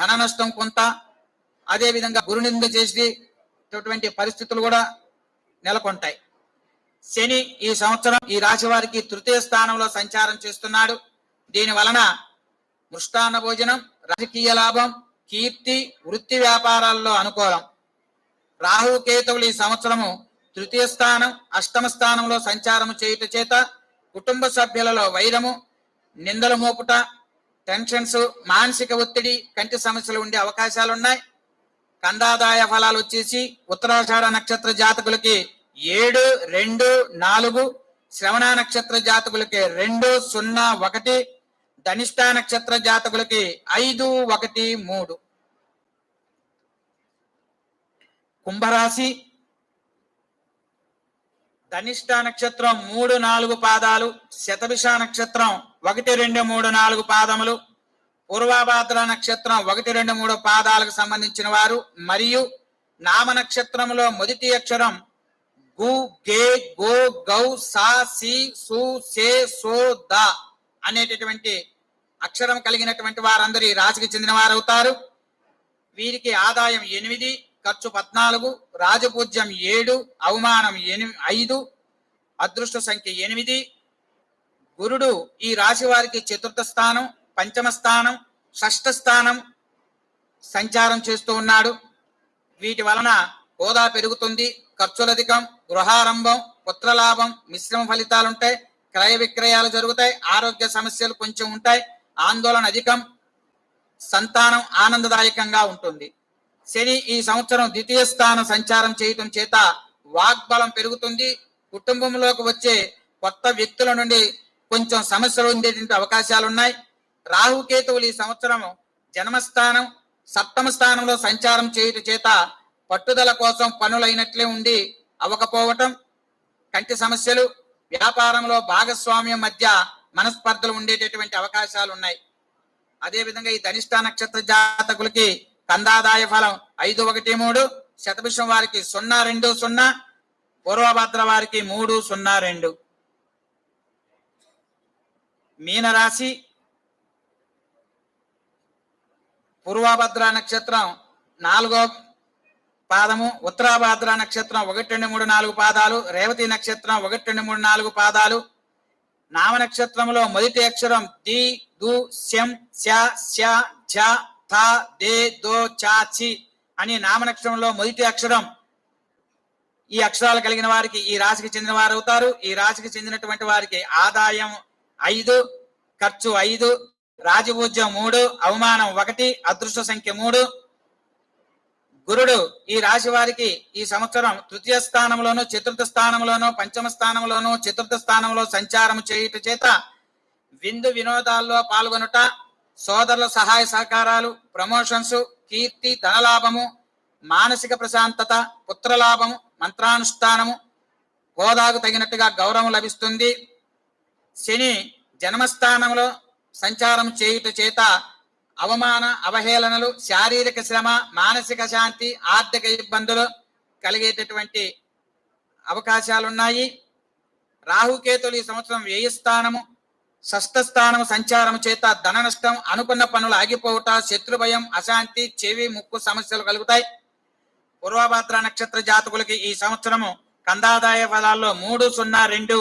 ధన నష్టం కొంత అదేవిధంగా గురునింద చేసేటటువంటి పరిస్థితులు కూడా నెలకొంటాయి. శని ఈ సంవత్సరం ఈ రాశి వారికి తృతీయ స్థానంలో సంచారం చేస్తున్నాడు. దీని వలన మృష్టాన్న భోజనం రాజకీయ లాభం కీర్తి వృత్తి వ్యాపారాల్లో అనుకూలం. రాహు కేతువులు ఈ సంవత్సరము తృతీయ స్థానం అష్టమ స్థానంలో సంచారం చేయుట చేత కుటుంబ సభ్యులలో వైరము నిందలు మోపుట టెన్షన్స్ మానసిక ఒత్తిడి కంటి సమస్యలు ఉండే అవకాశాలు ఉన్నాయి కందాదాయ ఫలాలు వచ్చేసి ఉత్తరాషాఢ నక్షత్ర జాతకులకి ఏడు రెండు నాలుగు శ్రవణ నక్షత్ర జాతకులకి రెండు సున్నా ఒకటి ధనిష్ట నక్షత్ర జాతకులకి ఐదు ఒకటి మూడు. కుంభరాశి ధనిష్ట నక్షత్రం మూడు నాలుగు పాదాలు శతభిష నక్షత్రం ఒకటి రెండు మూడు నాలుగు పాదములు పూర్వాభాద్ర నక్షత్రం ఒకటి రెండు మూడు పాదాలకు సంబంధించిన వారు. మరియు నామ నక్షత్రంలో మొదటి అక్షరం గు గే గో గౌ సా సి సు సే సో ద అనేటటువంటి అక్షరం కలిగినటువంటి వారందరి రాశికి చెందిన వారు అవుతారు వీరికి ఆదాయం ఎనిమిది ఖర్చు పద్నాలుగు రాజపూజ్యం ఏడు అవమానం ఎనిమిది ఐదు అదృష్ట సంఖ్య ఎనిమిది. గురుడు ఈ రాశి వారికి చతుర్థ స్థానం పంచమ స్థానం షష్ఠ స్థానం సంచారం చేస్తూ ఉన్నాడు. వీటి వలన హోదా పెరుగుతుంది. ఖర్చులధికం గృహారంభం పుత్రలాభం మిశ్రమ ఫలితాలుంటాయి. క్రయ విక్రయాలు జరుగుతాయి. ఆరోగ్య సమస్యలు కొంచెం ఉంటాయి. ఆందోళన అధికం. సంతానం ఆనందదాయకంగా ఉంటుంది. శని ఈ సంవత్సరం ద్వితీయ స్థానం సంచారం చేయటం చేత వాగ్బలం పెరుగుతుంది. కుటుంబంలోకి వచ్చే కొత్త వ్యక్తుల నుండి కొంచెం సమస్యలు ఉండేటువంటి అవకాశాలు ఉన్నాయి రాహుకేతువులు ఈ సంవత్సరం జన్మస్థానం సప్తమ స్థానంలో సంచారం చేయుట చేత పట్టుదల కోసం పనులైనట్లే ఉండి అవ్వకపోవటం కంటి సమస్యలు వ్యాపారంలో భాగస్వామ్యం మధ్య మనస్పర్ధలు ఉండేటటువంటి అవకాశాలు ఉన్నాయి అదేవిధంగా ఈ ధనిష్ట నక్షత్ర జాతకులకి కందాదాయ ఫలం ఐదు ఒకటి మూడు. శతభిషం వారికి సున్నా రెండు సున్నా. పూర్వభద్ర వారికి మూడు సున్నా రెండు. మీనరాశి. పూర్వభద్ర నక్షత్రం నాలుగో పాదము. ఉత్తరాభద్ర నక్షత్రం ఒకటి రెండు మూడు నాలుగు పాదాలు. రేవతి నక్షత్రం ఒకటి రెండు మూడు నాలుగు పాదాలు. నామ నక్షత్రంలో మొదటి అక్షరం ది దు శం శ శ ఝ థ దే దో చా చి అనే నామనక్షరంలో మొదటి అక్షరం ఈ అక్షరాలు కలిగిన వారికి ఈ రాశికి చెందిన వారు అవుతారు. ఈ రాశికి చెందినటువంటి వారికి ఆదాయం ఐదు ఖర్చు ఐదు రాజపూజ్యం మూడు అవమానం ఒకటి అదృష్ట సంఖ్య మూడు. గురుడు ఈ రాశి వారికి ఈ సంవత్సరం తృతీయ స్థానంలోను చతుర్థ స్థానంలోను పంచమ స్థానంలోను చతుర్థ స్థానంలో సంచారం చేయుట చేత విందు వినోదాల్లో పాల్గొనుట సోదరుల సహాయ సహకారాలు ప్రమోషన్స్ కీర్తి ధనలాభము మానసిక ప్రశాంతత పుత్రలాభము మంత్రానుష్ఠానము హోదాకు తగినట్టుగా గౌరవం లభిస్తుంది. శని జన్మస్థానంలో సంచారం చేయుట చేత అవమాన అవహేళనలు శారీరక శ్రమ మానసిక శాంతి ఆర్థిక ఇబ్బందులు కలిగేటటువంటి అవకాశాలున్నాయి. రాహుకేతులు ఈ సంవత్సరం వ్యయ స్థానము షష్ఠస్థానం సంచారం చేత ధన నష్టం అనుకున్న పనులు ఆగిపోవుట శత్రు భయం అశాంతి చెవి ముక్కు సమస్యలు కలుగుతాయి. పూర్వభద్ర నక్షత్ర జాతకులకి ఈ సంవత్సరము కందాదాయ ఫలాల్లో మూడు సున్నా రెండు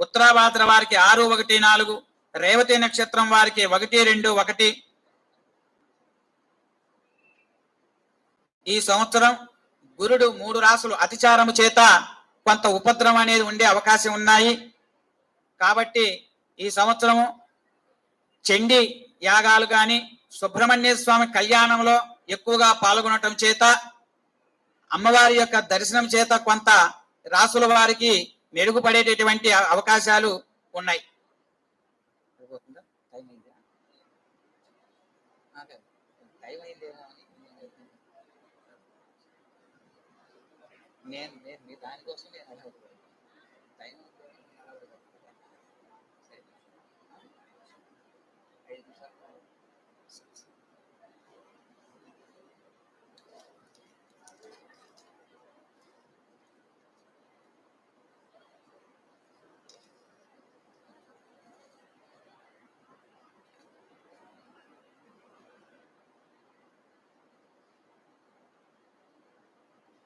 ఉత్తరాభాద్ర వారికి ఆరు ఒకటి నాలుగు రేవతి నక్షత్రం వారికి ఒకటి రెండు ఒకటి. ఈ సంవత్సరం గురుడు మూడు రాసులు అతిచారము చేత కొంత ఉపద్రవం అనేది ఉండే అవకాశం ఉన్నాయి. కాబట్టి ఈ సంవత్సరము చండి యాగాలు కానీ సుబ్రహ్మణ్య స్వామి కళ్యాణంలో ఎక్కువగా పాల్గొనటం చేత అమ్మవారి యొక్క దర్శనం చేత కొంత రాసుల వారికి మెరుగుపడేటటువంటి అవకాశాలు ఉన్నాయి. నేను నేను మీ దానికోసం నేను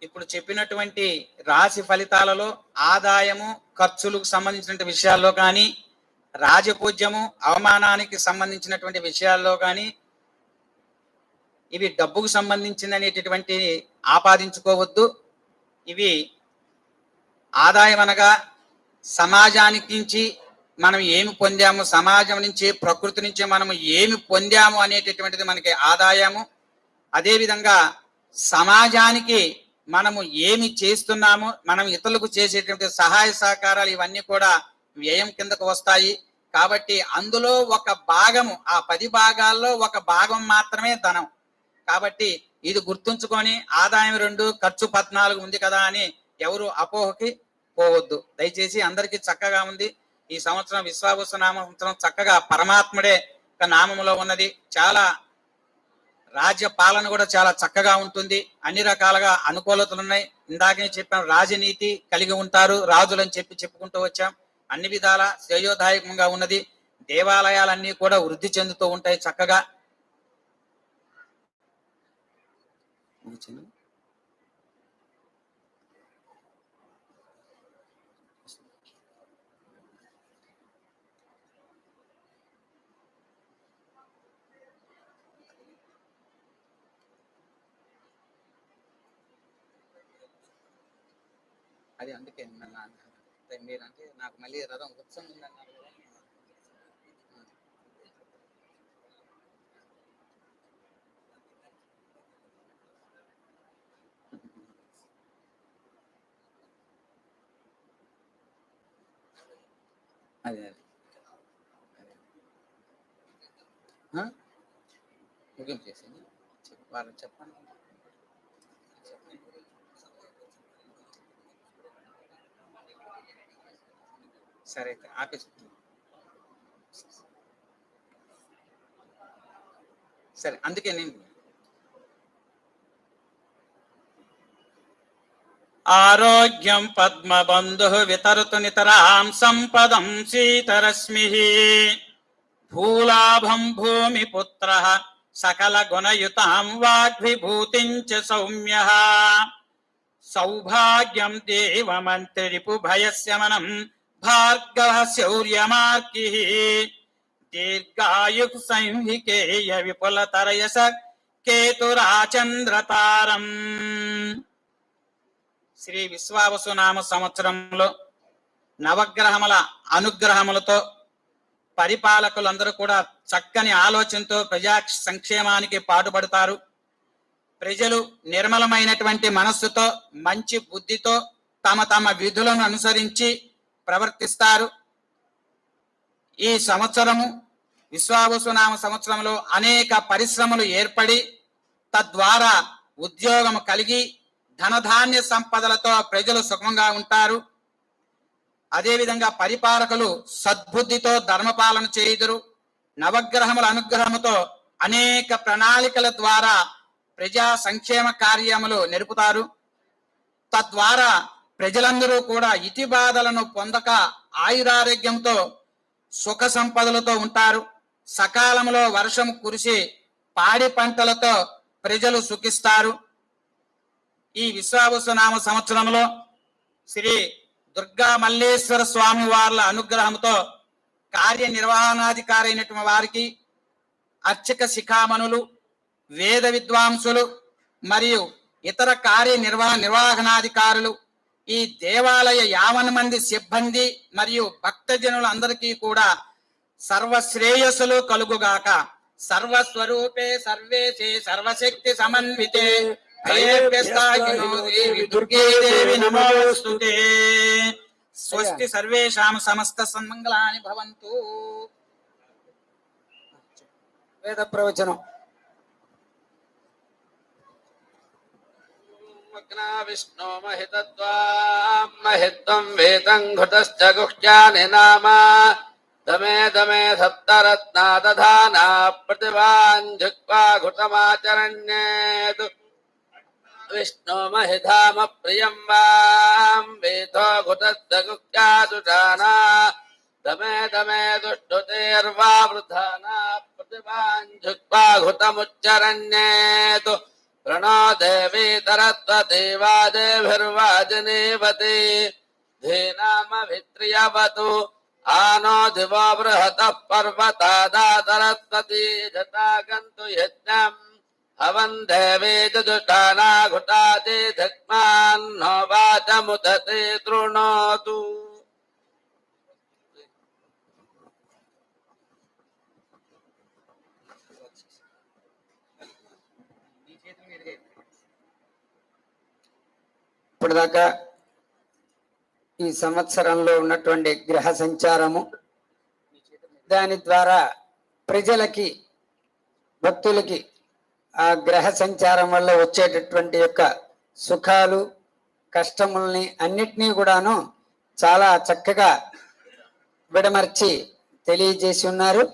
ఇప్పుడు చెప్పినటువంటి రాశి ఫలితాలలో ఆదాయము ఖర్చులకు సంబంధించిన విషయాల్లో కానీ రాజపూజ్యము అవమానానికి సంబంధించినటువంటి విషయాల్లో కానీ ఇవి డబ్బుకు సంబంధించిందనేటటువంటి ఆపాదించుకోవద్దు. ఇవి ఆదాయం అనగా సమాజానికి నుంచి మనం ఏమి పొందాము సమాజం నుంచి ప్రకృతి నుంచి మనము ఏమి పొందాము అనేటటువంటిది మనకి ఆదాయము. అదేవిధంగా సమాజానికి మనము ఏమి చేస్తున్నాము మనం ఇతరులకు చేసేటువంటి సహాయ సహకారాలు ఇవన్నీ కూడా వ్యయం కిందకు వస్తాయి. కాబట్టి అందులో ఒక భాగము ఆ పది భాగాల్లో ఒక భాగం మాత్రమే ధనం. కాబట్టి ఇది గుర్తుంచుకొని ఆదాయం రెండు ఖర్చు పద్నాలుగు ఉంది కదా అని ఎవరు అపోహకి పోవద్దు. దయచేసి అందరికీ చక్కగా ఉంది. ఈ సంవత్సరం విశ్వాభూష నామ సంవత్సరం చక్కగా పరమాత్ముడే ఒక నామములో ఉన్నది. చాలా రాజ్య పాలన కూడా చాలా చక్కగా ఉంటుంది. అన్ని రకాలుగా అనుకూలతలు ఉన్నాయి. ఇందాకనే చెప్పాం రాజనీతి కలిగి ఉంటారు రాజులని చెప్పి చెప్పుకుంటూ వచ్చాం. అన్ని విధాల శ్రేయోదాయకంగా ఉన్నది. దేవాలయాలన్నీ కూడా వృద్ధి చెందుతూ ఉంటాయి చక్కగా. అది అందుకే నన్ను అన్న- అంటే మీరంటే నాకు మళ్ళీ రథం ఉత్సవం ఉందన్నారు కదా. అదే అదే. ముగింపు చేసింది చెప్పు వాళ్ళకి చెప్పండి. సరే అయితే ఆపేసి సరే అందుకే నేను ఆరోగ్యం పద్మబంధు వితరుతు నితరాం సంపదం సీతరశ్మి భూలాభం భూమి పుత్ర సకల గుణయుతాం వాగ్విభూతిం సౌమ్య. సౌభాగ్యం దేవమంత్రిపు భయస్యమనం భార్గవ శౌర్యమార్కి. దీర్ఘాయు సంహికేయ విపులతరయస కేతురాచంద్రతారం. శ్రీ విశ్వావసునామ సంవత్సరంలో నవగ్రహముల అనుగ్రహములతో పరిపాలకులందరూ కూడా చక్కని ఆలోచనతో ప్రజా సంక్షేమానికి పాటుపడతారు. ప్రజలు నిర్మలమైనటువంటి మనస్సుతో మంచి బుద్ధితో తమ తమ విధులను అనుసరించి ప్రవర్తిస్తారు. ఈ సంవత్సరము విశ్వావసునామ సంవత్సరంలో అనేక పరిశ్రమలు ఏర్పడి తద్వారా ఉద్యోగం కలిగి ధనధాన్య సంపదలతో ప్రజలు సుఖంగా ఉంటారు. అదేవిధంగా పరిపాలకులు సద్బుద్ధితో ధర్మపాలన చేయుదురు. నవగ్రహముల అనుగ్రహముతో అనేక ప్రణాళికల ద్వారా ప్రజా సంక్షేమ కార్యములు నెరుపుతారు. తద్వారా ప్రజలందరూ కూడా ఇతి బాధలను పొందక ఆయురారోగ్యంతో సుఖ సంపదలతో ఉంటారు. సకాలంలో వర్షం కురిసి పాడి పంటలతో ప్రజలు సుఖిస్తారు. ఈ విశ్వావసునామ సంవత్సరంలో శ్రీ దుర్గా మల్లేశ్వర స్వామి వార్ల అనుగ్రహంతో కార్యనిర్వహణాధికారి అయినటువంటి వారికి అర్చక శిఖామణులు వేద విద్వాంసులు మరియు ఇతర కార్యనిర్వహ నిర్వహణాధికారులు ఈ దేవాలయ యావన్ మంది సిబ్బంది మరియు భక్తజనులందరికీ కూడా సర్వశ్రేయస్సులు కలుగుగాక. సర్వస్వరూపే సర్వేశే సర్వశక్తి సమన్వితే. దుర్గే దేవి స్వస్తి సర్వేషాం సమస్త సన్మంగళాని భవంతు. వేద ప్రవచనం. मग्ना विष्णो महितत्वां महित्वं वेतं घुतश्च गुह्यानि नामा। दमे दमे सप्तरत्ना दधाना प्रतिभान् झुक्त्वा घुतमाचरण्येतु। विष्णो महिधामप्रियं वां वेधो घुतश्च दमे दमे दुष्टुतेर्वा वृधाना प्रतिभान् घुतमुच्चरण्येतु। ప్రణాదేవి తరత్వదేవాదేభిర్వాజనేవతి ధీనామభిత్రియవతు ఆనో దివో బృహత పర్వతాదాతరస్వతి జటాగంతు యజ్ఞం. హవన్ దేవీ జుటానా ఘుటాది ధక్మాన్నో వాచముదతే తృణోతు. ఇప్పటిదాకా ఈ సంవత్సరంలో ఉన్నటువంటి గ్రహ సంచారము దాని ద్వారా ప్రజలకి భక్తులకి ఆ గ్రహ సంచారం వల్ల వచ్చేటటువంటి యొక్క సుఖాలు కష్టముల్ని అన్నిటినీ కూడాను చాలా చక్కగా విడమర్చి తెలియజేసి ఉన్నారు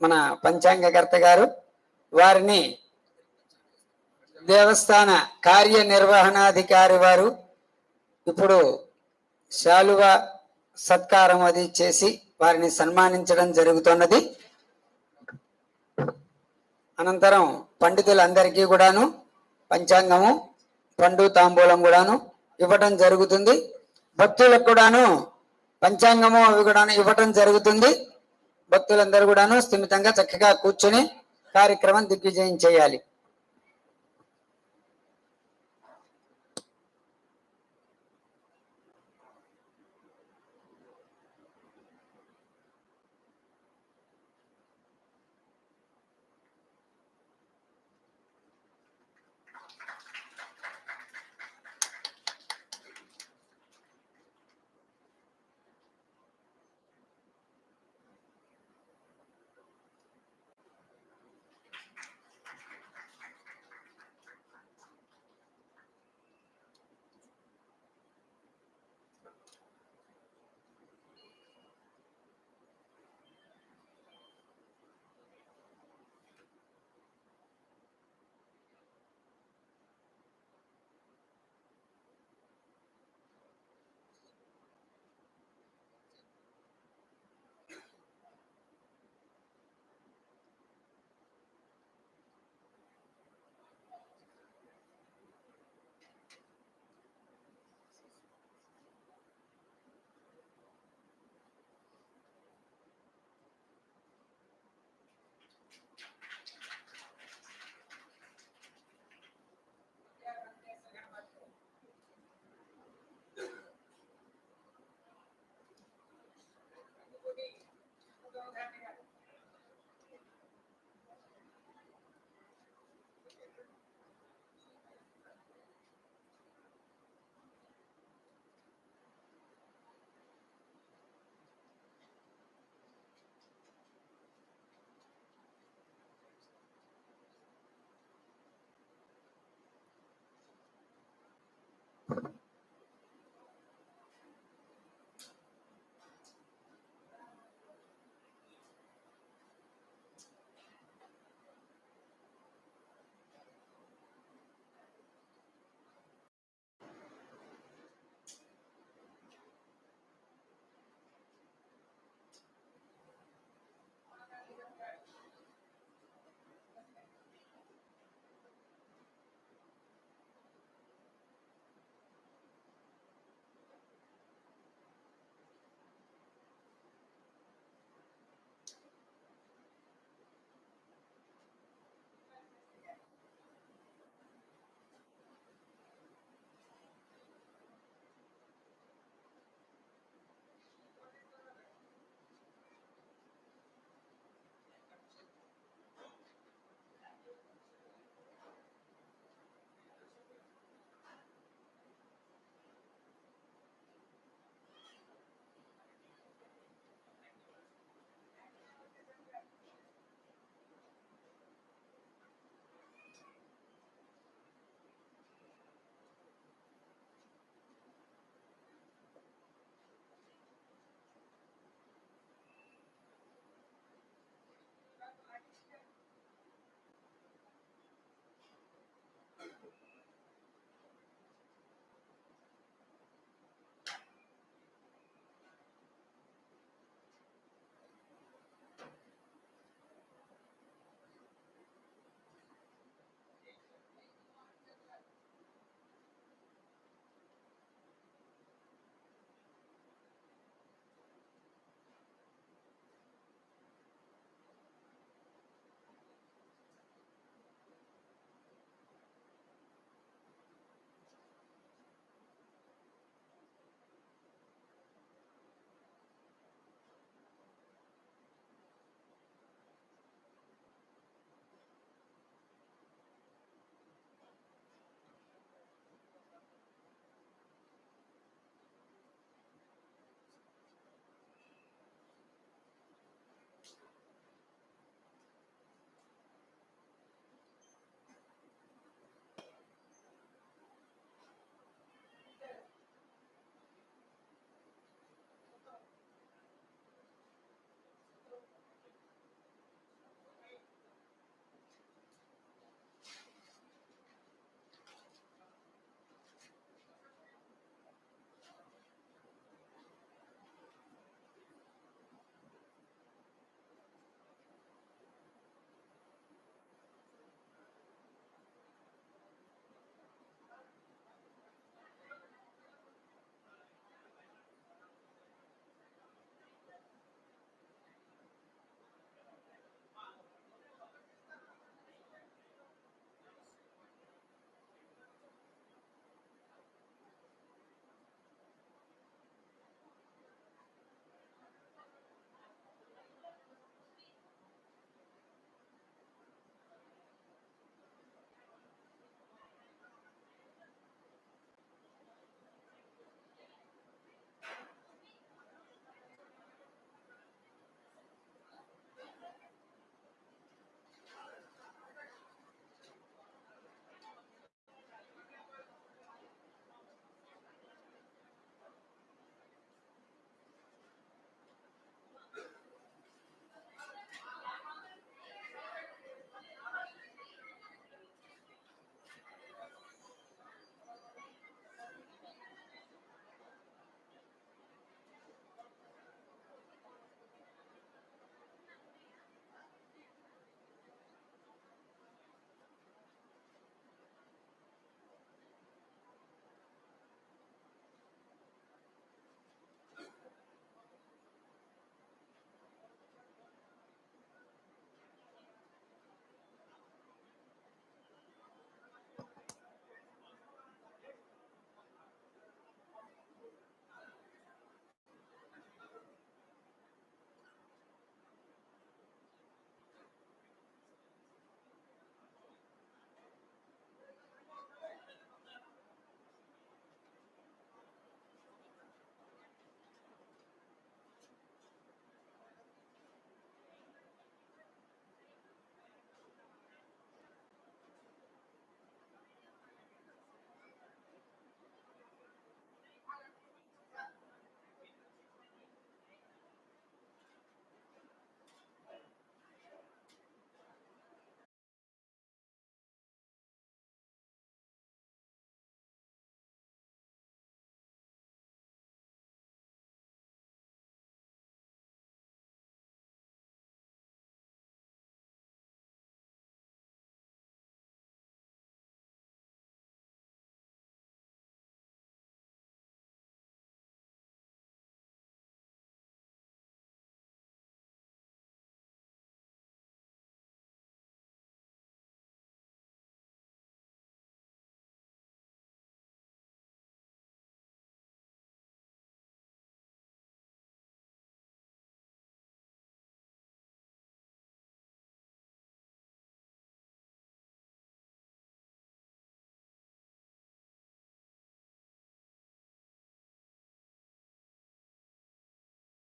మన పంచాంగకర్త గారు. వారిని దేవస్థాన కార్యనిర్వహణాధికారి వారు ఇప్పుడు శాలువ సత్కారం అది చేసి వారిని సన్మానించడం జరుగుతున్నది. అనంతరం పండితులందరికీ కూడాను పంచాంగము పండు తాంబూలం కూడాను ఇవ్వటం జరుగుతుంది. భక్తులకు కూడాను పంచాంగము అవి కూడాను ఇవ్వటం జరుగుతుంది. భక్తులందరూ కూడాను స్థిమితంగా చక్కగా కూర్చొని కార్యక్రమం దిగ్విజయం చేయాలి.